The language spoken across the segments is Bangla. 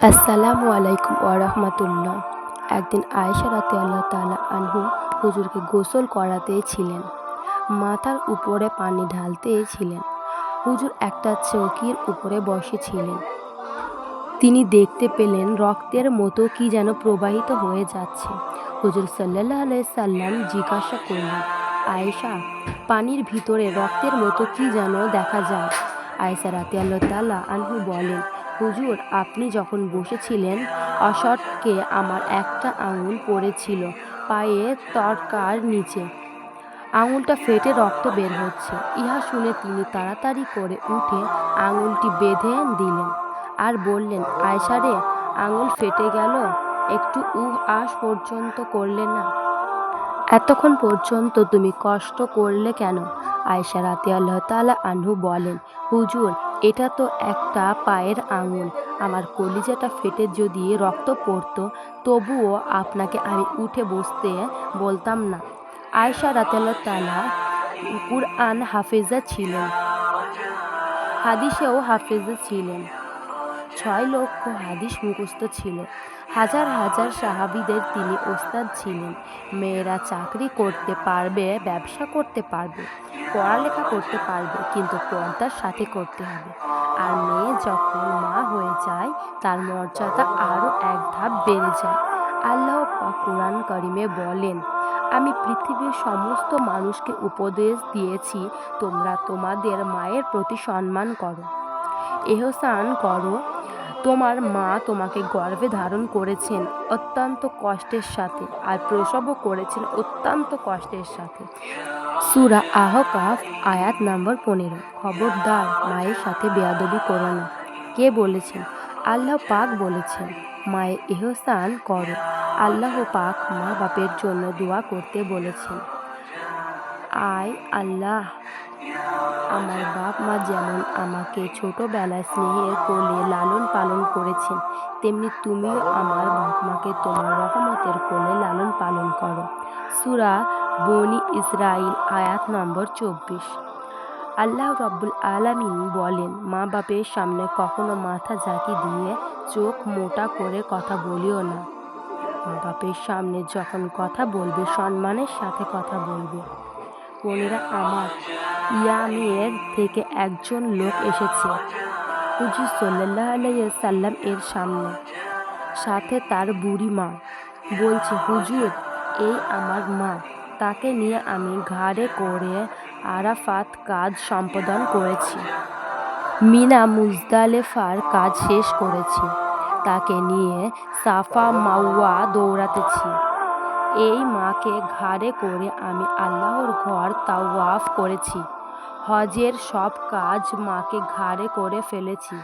আসসালামু আলাইকুম ওরহমতুল্লাহ একদিন আয়েশা রাতে আল্লাহ তালা আনহু হুজুরকে গোসল করাতে ছিলেন মাথার উপরে পানি ঢালতে ছিলেন হুজুর একটা চৌকির উপরে বসেছিলেন। তিনি দেখতে পেলেন রক্তের মতো কি যেন প্রবাহিত হয়ে যাচ্ছে। হুজুর সাল্লাহ সাল্লাম জিজ্ঞাসা করলেন, আয়েশা, পানির ভিতরে রক্তের মতো কি যেন দেখা যায়? আয়েশা রাতে আল্লাহ তালা আনহু বলেন, হুজুর, আপনি যখন বসেছিলেন অসটকে আমার একটা আঙুল পড়েছিল পায়ে তরকার নিচে। আঙুলটা ফেটে রক্ত বের হচ্ছে। ইহা শুনে তিনি তাড়াতাড়ি করে উঠে আঙুলটি বেঁধে দিলেন আর বললেন আয়সা রে, আঙুল ফেটে গেল? একটু উহ আশ পর্যন্ত করলে না? এতক্ষণ পর্যন্ত তুমি কষ্ট করলে কেন? আয়সা রাতে আল্লাহ তালা আনহু বলেন হুজুর, এটা তো একটা পায়ের আঙুল। আমার কলিজাটা ফেটে যদি রক্ত পড়তো, তবুও আপনাকে আমি উঠে বসতে বলতাম না। আয়সা রাতেল্লা তালা কুরআন হাফেজা ছিলেন। হাদিসেও হাফেজা ছিলেন। ছয় লক্ষ হাদিস মুখস্থ ছিল। হাজার হাজার সাহাবিদের তিনি ওস্তাদ ছিলেন। মেয়েরা চাকরি করতে পারবে, ব্যবসা করতে পারবে। পড়ালেখা করতে পারবে, কিন্তু পর্দার সাথে করতে হবে। আর মেয়ে যখন মা হয়ে যায়, তার মর্যাদা আরও এক ধাপ বেড়ে যায়। আল্লাহ কোরআন করিমে বলেন, আমি পৃথিবীর সমস্ত মানুষকে উপদেশ দিয়েছি, তোমরা তোমাদের মায়ের প্রতি সম্মান করো। এহসান করো, তোমার মা তোমাকে গর্ভে ধারণ করেছেন অত্যন্ত কষ্টের সাথে, আর প্রসবও করেছেন অত্যন্ত কষ্টের সাথে। সুরা আহকাফ, আয়াত নম্বর পনেরো। খবরদার মায়ের সাথে বেয়াদবি করো না। কে বলেছেন? আল্লাহ পাক বলেছেন, মায়ের এহসান করো। আল্লাহ পাক মা বাপের জন্য দোয়া করতে বলেছেন। আয় আল্লাহ, আমার বাপ মা যেমন আমাকে ছোটোবেলায় স্নেহের কোলে লালন পালন করেছেন, তেমনি তুমিও আমার বাপ মাকে তোমার রহমতের কোলে লালন পালন করো। সুরা বনি ইসরাইল আয়াত নম্বর চব্বিশ। আল্লাহ রব্বুল আলামিন বলেন, মা বাপের সামনে কখনো মাথা ঝাঁকি দিয়ে চোখ মোটা করে কথা বলিও না। মা বাপের সামনে যখন কথা বলবে, সম্মানের সাথে কথা বলবে। বোনেরা, আমার ইয়ামের থেকে একজন লোক এসেছে। হুজুর সাল্লাহ সাল্লাম এর সামনে। সাথে তার বুড়ি মা। বলছে, হুজুর, এই আমার মা। তাকে নিয়ে আমি ঘাড়ে করে আরাফাত কাজ সম্পাদন করেছি। মিনা মুজদালেফার কাজ শেষ করেছি। তাকে নিয়ে সাফা মাওয়া দৌড়াতেছি। এই মাকে ঘাড়ে করে আমি আল্লাহর ঘর তাওয়াফ করেছি। হজের সব কাজ মাকে ঘাড়ে করে ফেলেছি।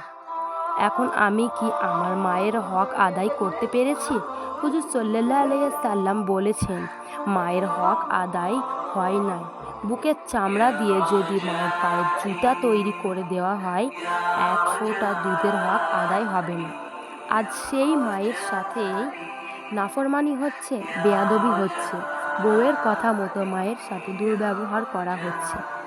এখন আমি কি আমার মায়ের হক আদায় করতে পেরেছি? হুজুর সাল্লাহ সাল্লাম বলেছেন, মায়ের হক আদায় হয় নাই। বুকের চামড়া দিয়ে যদি মায়ের পায়ের জুতা তৈরি করে দেওয়া হয় একশোটা দুধের হক আদায় হবে না। আজ সেই মায়ের সাথে নাফরমানি হচ্ছে, বেয়াদবি হচ্ছে। বউয়ের কথা মতো মায়ের সাথে দুর্ব্যবহার করা হচ্ছে।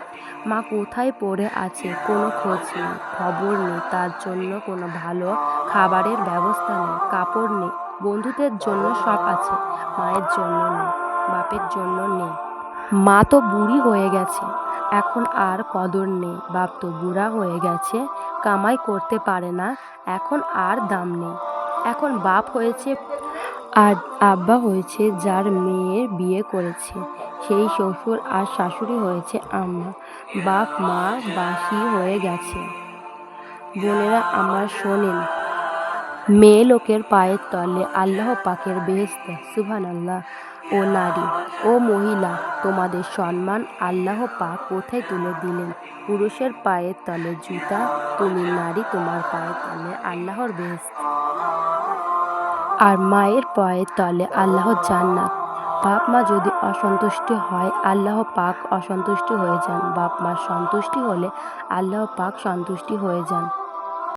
মা কোথায় পড়ে আছে কোনো খোঁজ নেই, খবর নেই, তার জন্য কোনো ভালো খাবারের ব্যবস্থা নেই, কাপড় নেই, বন্ধুদের জন্য সব আছে, মায়ের জন্য নেই, বাপের জন্য নেই। মা তো বুড়ি হয়ে গেছে, এখন আর কদর নেই, বাপ তো বুড়া হয়ে গেছে, কামাই করতে পারে না, এখন আর দাম নেই। এখন বাপ হয়েছে আর আব্বা হয়েছে যার মেয়ের বিয়ে করেছে সেই শ্বশুর আর শাশুড়ি হয়েছে আম্মা বাপ, মা, বাসি হয়ে গেছে। বোনেরা আমার শোনেন। মেয়ে লোকের পায়ের তলে আল্লাহ পাকের বেহেস্ত সুভান আল্লাহ ও নারী, ও মহিলা, তোমাদের সম্মান আল্লাহ পাক কোথায় তুলে দিলেন? পুরুষের পায়ের তলে জুতা, তুমি নারী, তোমার পায়ের তলে আল্লাহর বেহেস্ত আর মায়ের পায়ের তলে আল্লাহর জান্নাত। বাপ মা যদি অসন্তুষ্টি হয়, আল্লাহ পাক অসন্তুষ্টি হয়ে যান। বাপ মা সন্তুষ্টি হলে আল্লাহ পাক সন্তুষ্টি হয়ে যান।